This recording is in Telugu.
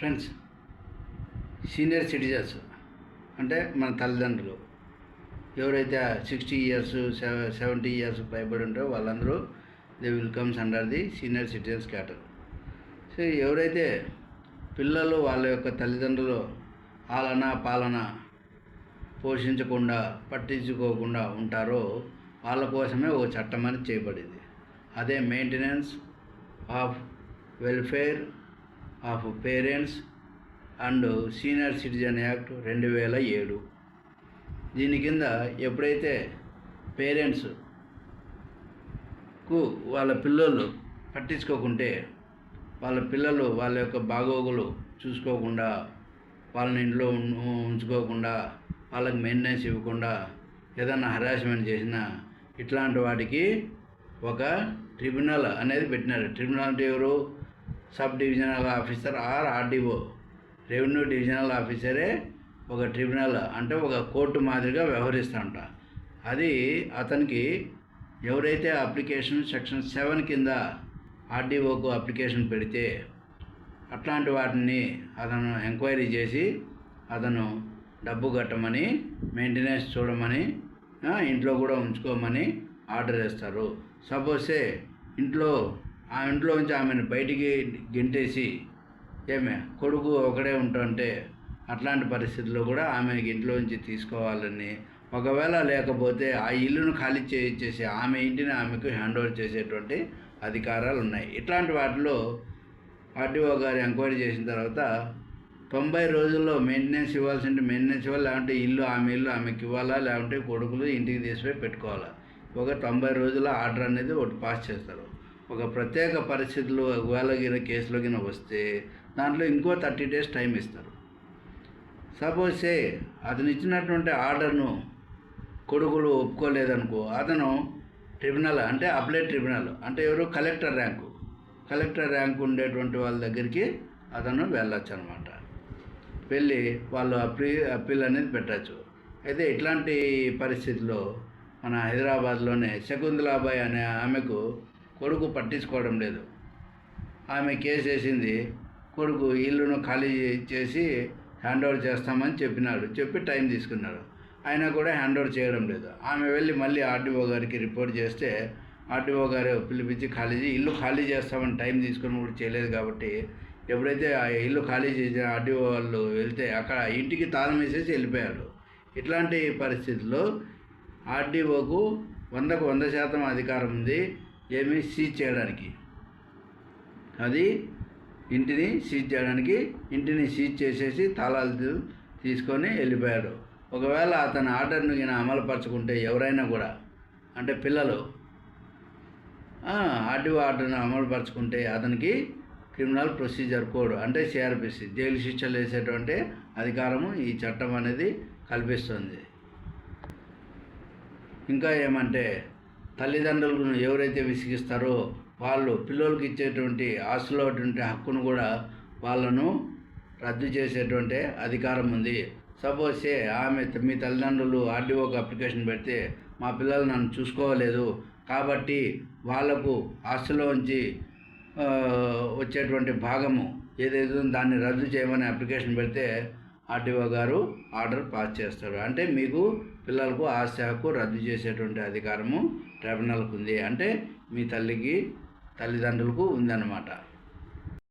ఫ్రెండ్స్ సీనియర్ సిటిజన్స్ అంటే మన తల్లిదండ్రులు ఎవరైతే సిక్స్టీ ఇయర్స్ సెవెంటీ ఇయర్స్ పైబడి ఉంటారో వాళ్ళందరూ they will comes under the senior citizens category. So ఎవరైతే పిల్లలు వాళ్ళ యొక్క తల్లిదండ్రులు ఆలన పాలన పోషించకుండా పట్టించుకోకుండా ఉంటారో వాళ్ళ కోసమే ఒక చట్టం అనేది చేయబడింది. అదే maintenance of welfare of parents and senior citizen act రెండు వేల ఏడు. దీని కింద ఎప్పుడైతే పేరెంట్స్కు వాళ్ళ పిల్లలు పట్టించుకోకుంటే వాళ్ళ పిల్లలు వాళ్ళ యొక్క బాగోగులు చూసుకోకుండా వాళ్ళని ఇంట్లో ఉంచుకోకుండా వాళ్ళకి మెయింటెనెన్స్ ఇవ్వకుండా ఏదైనా హరాస్మెంట్ చేసినా ఇట్లాంటి వాటికి ఒక ట్రిబ్యునల్ అనేది పెట్టినారు. ట్రిబ్యునల్ అంటే ఎవరు? Sub divisional officer or RDO. Revenue divisional ఆఫీసరే ఒక ట్రిబ్యునల్ అంటే ఒక కోర్టు మాదిరిగా వ్యవహరిస్తుంట. అది అతనికి ఎవరైతే అప్లికేషన్ సెక్షన్ సెవెన్ కింద ఆర్డీఓకు అప్లికేషన్ పెడితే అట్లాంటి వాటిని అతను ఎంక్వైరీ చేసి అతను డబ్బు కట్టమని మెయింటెనెన్స్ చూడమని ఇంట్లో కూడా ఉంచుకోమని ఆర్డర్ వేస్తారు. సపోజే ఇంట్లో ఆ ఇంట్లో నుంచి ఆమెను బయటికి గెంటేసి ఏమే కొడుకు ఒకడే ఉంటుంటే అట్లాంటి పరిస్థితుల్లో కూడా ఆమెకి ఇంట్లో నుంచి తీసుకోవాలని ఒకవేళ లేకపోతే ఆ ఇల్లును ఖాళీ చేయించేసి ఆమె ఇంటిని ఆమెకు హ్యాండ్ ఓవర్ చేసేటువంటి అధికారాలు ఉన్నాయి. ఇట్లాంటి వాటిలో ఆర్టీఓ గారు ఎంక్వైరీ చేసిన తర్వాత తొంభై రోజుల్లో మెయింటెనెన్స్ ఇవ్వాల్సింటే మెయింటెనెన్స్ ఇవ్వాలి లేకుంటే ఇల్లు ఆమె ఇల్లు ఆమెకి ఇవ్వాలా లేకుంటే కొడుకులు ఇంటికి తీసిపోయి పెట్టుకోవాలా? ఒక తొంభై రోజుల ఆర్డర్ అనేది ఒకటి పాస్ చేస్తారు. ఒక ప్రత్యేక పరిస్థితులు ఒకవేళ గిన కేసులో గిన వస్తే దాంట్లో ఇంకో థర్టీ డేస్ టైం ఇస్తారు. సపోజ్ సే అతను ఇచ్చినటువంటి ఆర్డర్ను కొడుకులు ఒప్పుకోలేదనుకో అతను ట్రిబ్యునల్ అంటే అప్లై ట్రిబ్యునల్ అంటే ఎవరు కలెక్టర్ ర్యాంకు కలెక్టర్ ర్యాంక్ ఉండేటువంటి వాళ్ళ దగ్గరికి అతను వెళ్ళొచ్చు అనమాట వెళ్ళి వాళ్ళు అప్పీ అప్పీల్ అనేది పెట్టచ్చు. అయితే ఇట్లాంటి పరిస్థితిలో మన హైదరాబాద్లోనే శకుంతలాబాయ్ అనే ఆమెకు కొడుకు పట్టించుకోవడం లేదు. ఆమె కేసు వేసింది. కొడుకు ఇల్లును ఖాళీ చేసి హ్యాండ్ ఓవర్ చేస్తామని చెప్పినాడు. చెప్పి టైం తీసుకున్నాడు అయినా కూడా హ్యాండ్ ఓవర్ చేయడం లేదు. ఆమె వెళ్ళి మళ్ళీ ఆర్డీఓ గారికి రిపోర్ట్ చేస్తే ఆర్డీఓ గారు పిలిపించి ఖాళీ ఇల్లు ఖాళీ చేస్తామని టైం తీసుకుని కూడా చేయలేదు కాబట్టి ఎప్పుడైతే ఆ ఇల్లు ఖాళీ చేసిన ఆర్డీఓ వాళ్ళు వెళ్తే అక్కడ ఇంటికి తాళం వేసేసి వెళ్ళిపోయారు. ఇట్లాంటి పరిస్థితుల్లో ఆర్డీఓకు వందకు వంద శాతం అధికారం ఉంది. ఏమీ సీజ్ చేయడానికి? అది ఇంటిని సీజ్ చేయడానికి ఇంటిని సీజ్ చేసేసి తాళాలు తీసుకొని వెళ్ళిపోయాడు. ఒకవేళ అతని ఆర్డర్ను ఈయన అమలుపరచుకుంటే ఎవరైనా కూడా అంటే పిల్లలు ఆర్డీఓ ఆర్డర్ను అమలుపరచుకుంటే అతనికి క్రిమినల్ ప్రొసీజర్ కోడ్ అంటే సిఆర్పిసి జైలు శిక్షలు వేసేటువంటి అధికారము ఈ చట్టం అనేది కల్పిస్తుంది. ఇంకా ఏమంటే తల్లిదండ్రులను ఎవరైతే విసిగిస్తారో వాళ్ళు పిల్లలకి ఇచ్చేటువంటి ఆస్తులో ఉన్నటువంటి హక్కును కూడా వాళ్ళను రద్దు చేసేటువంటి అధికారం ఉంది. సపోజ్ ఏ ఆమె మీ తల్లిదండ్రులు ఆర్డీఓకి అప్లికేషన్ పెడితే మా పిల్లలు నన్ను చూసుకోలేదు కాబట్టి వాళ్ళకు ఆస్తిలోంచి ఆ, వచ్చేటువంటి భాగము ఏదైతే దాన్ని రద్దు చేయమని అప్లికేషన్ పెడితే ఆర్టీఓ గారు ఆర్డర్ పాస్ చేస్తారు. అంటే మీకు పిల్లలకు ఆ శాఖకు రద్దు చేసేటువంటి అధికారము ట్రైబ్యునల్కు ఉంది. అంటే మీ తల్లికి తల్లిదండ్రులకు ఉందన్నమాట.